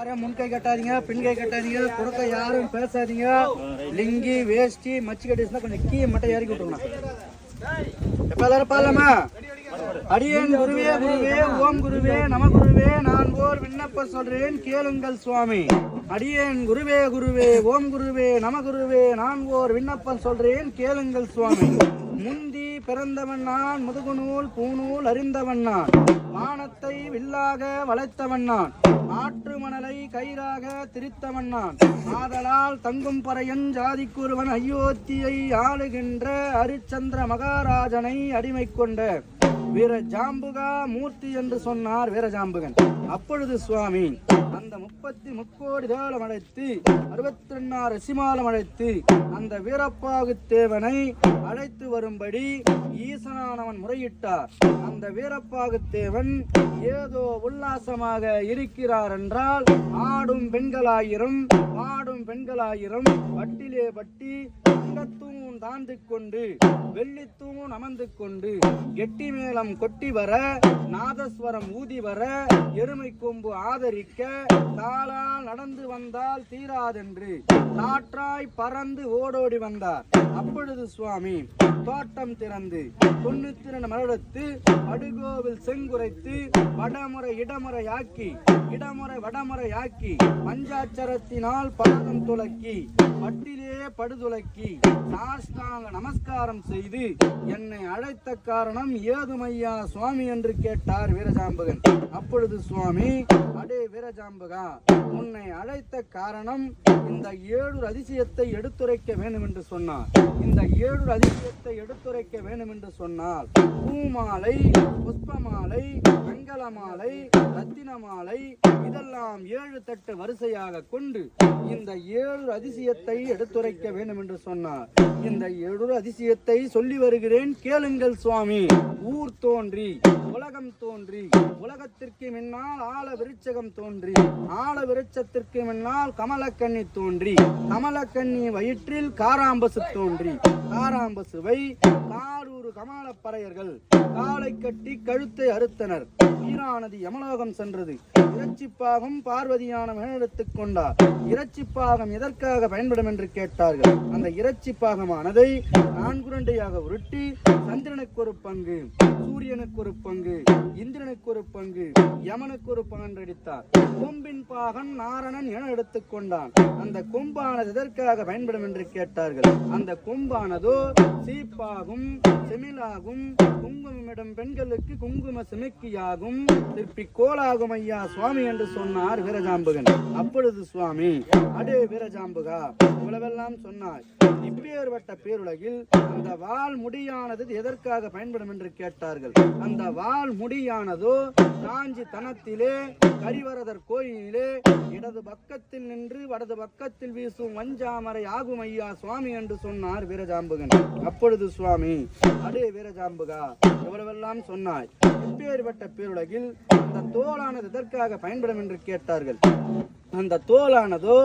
யாரும் முன்கை கட்டாதீங்க பின்கை கட்டாதீங்க கொடுக்க யாரும் பேசாதீங்க. லிங்கி வேஷ்டி மச்சி கட்டிஸ்னா கொஞ்சம் கீ மட்டும் இறக்கி விட்டுருணும் எப்ப எல்லாரும் பாடலாமா? அடியேன் குருவே குருவே ஓம் குருவே நம குருவே நான் ஓர் விண்ணப்பம் சொல்றேன் கேளுங்கள் சுவாமி. அடியேன் குருவே குருவே ஓம் குருவே நம குருவே நான் ஓர் விண்ணப்பம் சொல்றேன் கேளுங்கள் சுவாமி. முந்தி பிறந்தவன் நான் முதுகுநூல் பூநூல் அறிந்தவன் நான். வானத்தை வில்லாக வளைத்தவன் நான். ஆற்று மணலை கயிறாக திரித்தவன் நான். ஆதலால் தங்கும் பறையன் ஜாதிக்குருவன் அயோத்தியை ஆளுகின்ற அரிச்சந்திர மகாராஜனை அடிமை கொண்ட வீர ஜாம்புகா மூர்த்தி என்று சொன்னார் வீர ஜாம்புகன் அப்பொழுது சுவாமி அந்த முப்பத்தி முக்கோடி தாளம் அழைத்து அறுபத்தி ரெண்டாறு சிமாலம் அழைத்து அந்த வீரப்பாகு தேவனை அழைத்து வரும்படி ஈசனானவன் முறையிட்டார். அந்த வீரப்பாகு தேவன் ஏதோ உல்லாசமாக இருக்கிறார் என்றால் ஆடும் பெண்களாயிரம் பாடும் பெண்களாயிரம் பட்டிலே பட்டி தங்கத்தூண் தாழ்ந்து கொண்டு வெள்ளித்தூண் அமர்ந்து கொண்டு கெட்டி மேளம் கொட்டி வர நாதஸ்வரம் ஊதி வர எரும கொம்பு ஆதரிக்க தாளால் நடந்து வந்தால் தீராதென்று நாற்றாய் பறந்து ஓடோடி வந்தார். அப்பொழுது சுவாமி தோட்டம் திறந்து தொண்ணூத்தி ரெண்டு மரடுத்து செங்குரைத்து வடமுறை இடமுறையாக்கி இடமுறை வடமுறையாக்கி பஞ்சாட்சரத்தினால் பழகம் துலக்கி பட்டிலே படுதுலக்கி சாஷ்டாங்க நமஸ்காரம் செய்து என்னை அழைத்த காரணம் ஏதுமையா சுவாமி என்று கேட்டார் வீரஜாம்பகன் அப்பொழுது சுவாமி அடே வீரஜாம்பகா உன்னை அழைத்த காரணம் இந்த ஏழு அதிசயத்தை எடுத்துரைக்க வேண்டும் என்று சொன்னார். இந்த ஏழு அதிசயத்தை எடுத்துரைக்க வேண்டும் என்று சொன்னால் பூமாலை புஷ்பமாலை மங்கள மாலை ரத்தின மாலை இதெல்லாம் ஏழு தட்டு வரிசையாக கொண்டு இந்த ஏழு அதிசயத்தை எடுத்துரைக்க வேண்டும் என்று சொன்னார். இந்த ஏழு அதிசயத்தை சொல்லி வருகிறேன் கேளுங்கள் சுவாமி. ஊர் தோன்றி உலகம் தோன்றி உலகத்திற்கு முன்னால் ஆல விருட்சகம் தோன்றி ஆல விருட்சத்திற்கு முன்னால் கமலக்கண்ணி தோன்றி கமலக்கண்ணி வயிற்றில் காராம்பசு தோன்றி. காராம்பசுவை காரூறு கமலப்பறையர்கள் காலை கட்டி கழுத்தை அறுத்தனர். வீரானது யமலோகம் சென்றது. இறைச்சிப்பாகம் பார்வதியான மேலெடுத்துக் கொண்டார். இறைச்சிப்பாகம் எதற்காக பயன்படும் என்று கேட்டார்கள். அந்த இறைச்சிப்பாகமானதை நான்குரண்டையாக உருட்டி சந்திரனுக்கு ஒரு பங்கு சூரியனுக்கு ஒரு பங்கு இந்திரனுக்கு ஒரு பங்கு யமனுக்கு ஒரு பங்கு அடித்தார் கொம்பின் பாகன் நாரணன் என எடுத்துக்கொண்டான். அந்த கொம்பானது எதற்காக பயன்படும் என்று கேட்டார்கள். அந்த கொம்பானதோ சீப்பாகும் செமிலாகும் குங்குமமிடம் பெண்களுக்கு குங்கும செமிக்கியாகும் திருப்பி கோலாகும் ஐயா சுவாமி என்று சொன்னார் வீரஜாம்புகன். அப்பொழுது சுவாமி அடே வீரஜாம்புகா இவ்வளவெல்லாம் சொன்னார் இப்பேற்பட்ட பேருலகில் அந்த வால் முடியானது எதற்காக பயன்படும் என்று கேட்டார்கள். அந்த வால் முடியானதோ காஞ்சி தனத்திலே கரிவரதர் கோயிலிலே இடது பக்கத்தில் நின்று வடது பக்கத்தில் வீசும் வஞ்சாமரை ஆகும் ஐயா சுவாமி என்று சொன்னார் வீரஜாம்புகன். அப்பொழுது சுவாமி அடே வீரஜாம்புகா எவ்வளவெல்லாம் சொன்னாய். இப்பேற்பட்ட பேருலகில் அந்த தோலானது எதற்காக பயன்படும் என்று கேட்டார்கள். அந்த தோலானதோ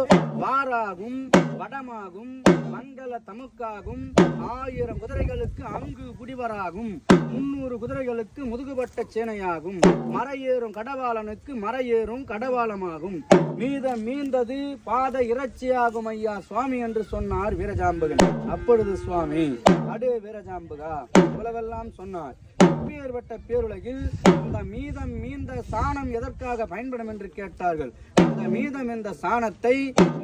வாராகும் வடமாகும் மங்கள தமுக்காகும். ஆயிரம் குதிரைகளுக்கு அங்கு குடிவராகும். முன்னூறு குதிரைகளுக்கு முதுகுபட்ட சேனையாகும். மறையேறும் கடவாளனுக்கு மறையேறும் கடவாளமாகும். மீதம் மீந்தது பாத இறைச்சியாகும் ஐயா சுவாமி என்று சொன்னார் வீரஜாம்பகன் அப்பொழுது சுவாமி அடே வீரஜாம்பகா இவ்வளவெல்லாம் சொன்னார். இப்பேற்பட்ட பேருலகில் அந்த மீதம் மீந்த சாணம் எதற்காக பயன்படும் என்று கேட்டார்கள்? அந்த மீதம் இந்த சாணத்தை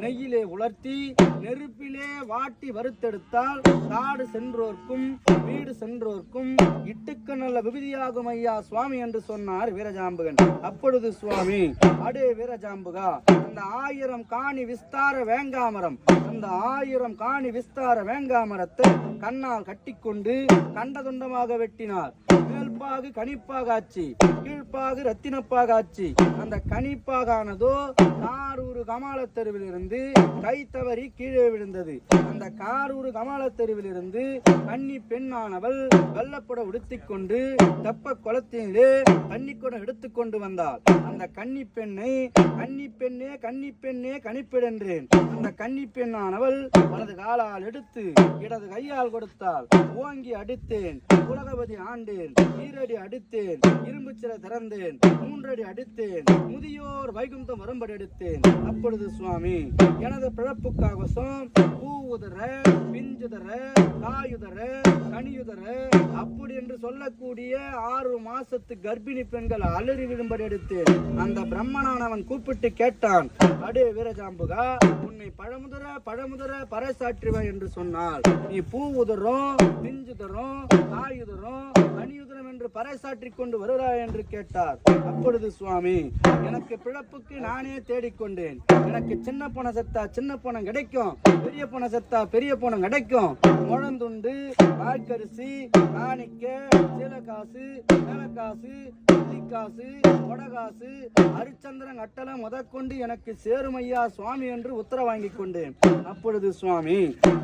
நெய்யிலே உலர்த்தி நெருப்பிலே வாட்டி வறுத்தெடுத்தால் காடு சென்றோர்க்கும் வீடு சென்றோர்க்கும் இட்டுக்கு நல்ல விபதியாகும் ஐயா சுவாமி என்று சொன்னார் வீரஜாம்புகன். அப்பொழுது சுவாமி அடே வீரஜாம்புகா அந்த ஆயிரம் காணி விஸ்தார வேங்காமரம் அந்த ஆயிரம் காணி விஸ்தார வேங்காமரத்தை கண்ணால் கட்டிக்கொண்டு கண்டதுண்டமாக வெட்டினார். மேல்பாகு கணிப்பாக ஆச்சு கீழ்ப்பாகு ரத்தினப்பாக ஆச்சு அந்த கணிப்பாகானதோ காரூர் கமால தெருவில் இருந்து கை தவறி கீழே விழுந்தது. அந்த காரூர் கமால தெருவில் இருந்து கன்னி பெண்ணானவள் வெள்ளப்புட உடுத்தி கொண்டு தெப்ப குளத்திலே கன்னி குடம் எடுத்துக்கொண்டு வந்தாள். அந்த கன்னி பெண்ணை கன்னி பெண்ணே கன்னி பெண்ணே கணிப்பிடன்றேன் அந்த கன்னி பெண்ணானவள் வலது காலால் எடுத்து இடது கையால் கொடுத்தாள். ஓங்கி அடித்தேன் உலகபதி ஆண்டேன். ஈரடி அடித்தேன் இரும்பு சிற திறந்தேன். மூன்றடி அடித்தேன். முதியோர் வைகுந்தம் வரும்படி எடுத்தேன். அப்பொழுது சுவாமி. எனது பிழப்புக்காகசம் பூ உதற பிஞ்சுதர காயுதர கனியுதர அப்படி என்று சொல்லக்கூடிய ஆறு மாசத்து கர்ப்பிணி பெண்கள் அலறி விடும்படி எடுத்து அந்த பிரம்மனானவன் கூப்பிட்டு கேட்டான் அடே வீரஜாம்புகா உன்னை பழமுதர பழமுதர பறைசாற்றுவ என்று சொன்னால் நீ பூ உதரும் பிஞ்சுதரும் காயுதரும் என்று பறைசாற்றிக் கொண்டு வருகிறாய் என்று கேட்டார். அப்பொழுது சுவாமி எனக்கு பிழப்புக்கு நானே தேடிக்கொண்டேன். எனக்கு சின்ன பணம் செத்தா சின்ன பணம் கிடைக்கும் பெரிய பணம் செத்தா பெரிய பணம் கிடைக்கும். முழந்துண்டு வாய்க்கரிசி காணிக்க காசு மேலக்காசு காசு கொடகாசு ஹரிச்சந்திரன் அட்டலம் முதற்கொண்டு எனக்கு சேருமையா சுவாமி என்று உத்தர வாங்கி கொண்டேன். அப்பொழுது சுவாமி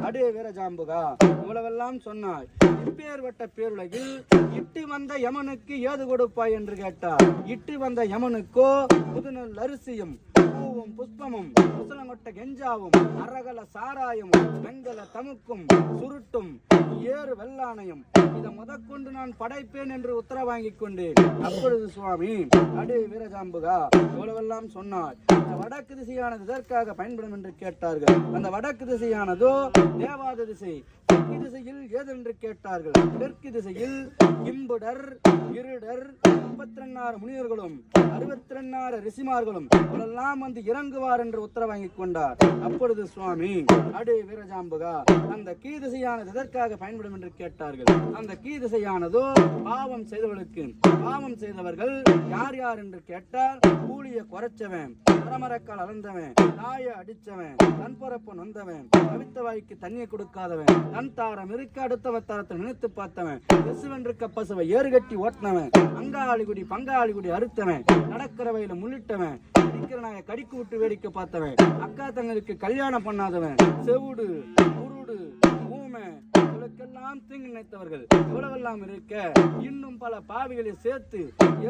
அடே வீரஜாம்புகா இவ்வளவெல்லாம் சொன்னாய். இப்பேற்பட்ட பேருலகில் இட்டு வந்த யமனுக்கு ஏது கொடுப்பாய் என்று கேட்டார். இட்டு வந்த யமனுக்கோ புதுநல் அரிசியும் பூவும் புஷ்பமும் புசலங்கொட்ட கெஞ்சாவும் அரகல சாராயமும் வெங்கல தமுக்கும் சுருட்டும் ஏறு வெள்ளானையும். இதை முதற்கொண்டு நான் படைப்பேன் என்று உத்தரவு வாங்கிக் கொண்டேன். அப்பொழுது சுவாமி அடே வீரஜாம்புகா இவ்வளவெல்லாம் சொன்னார். இந்த வடக்கு திசையானது இதற்காக பயன்படும் என்று கேட்டார்கள். அந்த வடக்கு திசையானதோ தேவாத திசை தெற்கு திசையில் ஏதென்று கேட்டார்கள். தெற்கு திசையில் இம்புடர் இருடர் முப்பத்தி ரெண்டாறு முனிவர்களும் அறுபத்தி ரெண்டாறு ரிஷிமார்களும் இவரெல்லாம் வந்து இறங்குவார் என்று உத்தரவு கொண்டார். அப்பொழுது சுவாமி அடே வீரஜாம்புகா அந்த கீதிசையானது எதற்காக பயன்படும் என்று கேட்டார்கள். அந்த கீதிசையானதோ பாவம் செய்தவர்களுக்கு பாவம் செய்தவர்கள் யார் யார் என்று கேட்டால் கூலிய குறைச்சவன் மரமரக்கால் அளந்தவன் நாய அடிச்சவன் தன் பொறப்பு நொந்தவன் கவித்த வாய்க்கு தண்ணியை கொடுக்காதவன் தன் தாரம் இருக்க அடுத்தவ தாரத்தை நினைத்து பார்த்தவன் எசுவென்றிருக்க பசுவை ஏறுகட்டி ஓட்டினவன் அங்காளிகுடி பங்காளிகுடி அறுத்தவன் நடக்கிற வயல முள்ளிட்டவன் அடிக்கிற கடிக்கு விட்டு வேடிக்கை பார்த்தவன். அக்கா தங்களுக்கு கல்யாணம் பண்ணாதவன். செவுடு குருடு ஊமை இவளுக்கெல்லாம் தீங்கு நினைத்தவர்கள் இவ்வளவெல்லாம் இருக்க இன்னும் பல பாவிகளை சேர்த்து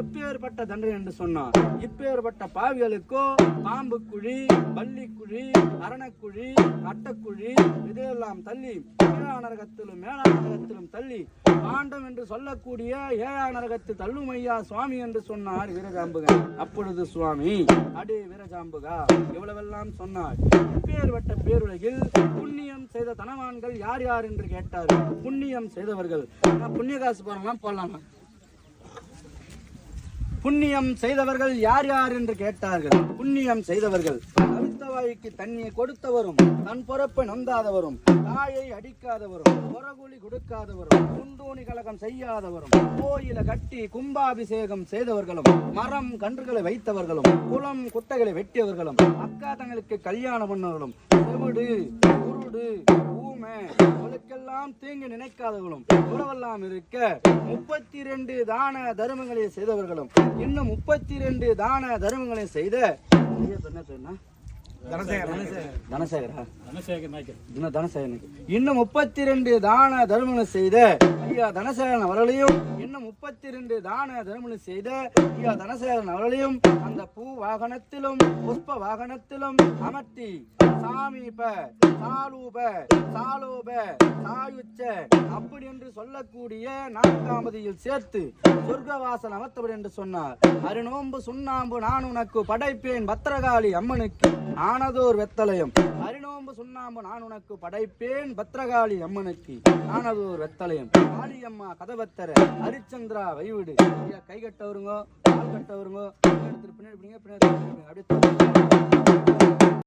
எப்பேற்பட்ட தண்டனை என்று சொன்னார். இப்பேற்பட்ட பாவிகளுக்கோ பாம்பு குழி பள்ளி குழி அரணக்குழி அட்டக்குழி இதையெல்லாம் தள்ளி கீழா நரகத்திலும் மேலா நரகத்திலும் தள்ளி பாண்டம் என்று சொல்லக்கூடிய ஏழா நரகத்து தள்ளுமையா சுவாமி என்று சொன்னார் வீரஜாம்புகன். அப்பொழுது சுவாமி அடே வீரஜாம்புகா இவ்வளவெல்லாம் சொன்னார். இப்பேற்பட்ட பேருலகில் புண்ணியம் செய்த தனவான்கள் யார் யார் என்று கேட்டார் புண்ணியம் செய்தவர்கள். புண்ணிய காசு போறலாம் போடலாம். புண்ணியம் செய்தவர்கள் யார் யார் என்று கேட்டார்கள். புண்ணியம் செய்தவர்கள். கவித்தவாய்க்கு தண்ணியை கொடுத்தவரும் தன் பொறப்பை நொந்தாதவரும் தாயை அடிக்காதவரும் புறகுலி கொடுக்காதவரும் குந்தோணி கலகம் செய்யாதவரும் கோயில கட்டி கும்பாபிஷேகம் செய்தவர்களும் மரம் கன்றுகளை வைத்தவர்களும் குளம் குட்டைகளை வெட்டியவர்களும் அக்கா தங்களுக்கு கல்யாணம் பண்ணவர்களும் செவிடு குருடு ஊமை அவளுக்கெல்லாம் தீங்கு நினைக்காதவர்களும் உறவெல்லாம் இருக்க. முப்பத்தி ரெண்டு தான தர்மங்களை செய்தவர்களும் இன்னும் முப்பத்தி ரெண்டு தான தர்மங்களை செய்த. என்ன சொன்னா? இன்னும் முப்பத்தி ரெண்டு தான தர்மங்களை செய்த ஐயா தனசேகரன் அவர்களையும் இன்னும் முப்பத்தி ரெண்டு தான தர்மங்களை செய்த ஐயா தனசேகரன் அவர்களையும் அந்த பூ வாகனத்திலும் புஷ்ப வாகனத்திலும் அமர்த்தி சாமீப சாலூப சாலோப சாயுச்ச அப்படி என்று சொல்லக்கூடிய நான்காமதியில் சேர்த்து சொர்க்கவாசல் அமர்த்தபடி என்று சொன்னார். அருநோம்பு சுண்ணாம்பு நான் உனக்கு படைப்பேன் பத்திரகாளி அம்மனுக்கு. ஆனதோர் வெத்தலையும். அரிநோம்பு சுண்ணாம்பு நான் உனக்கு படைப்பேன் பத்ரகாளி அம்மனுக்கு. ஆனதோர் வெத்தலையும். காளியம்மா கதவத்தர ஹரிச்சந்திரா வைவிடு. ஐயா, கை கட்டவருங்கோ கால் கட்டவருங்கோ எடுத்துட்டு பின்னாடி பின்னாடி அப்படியே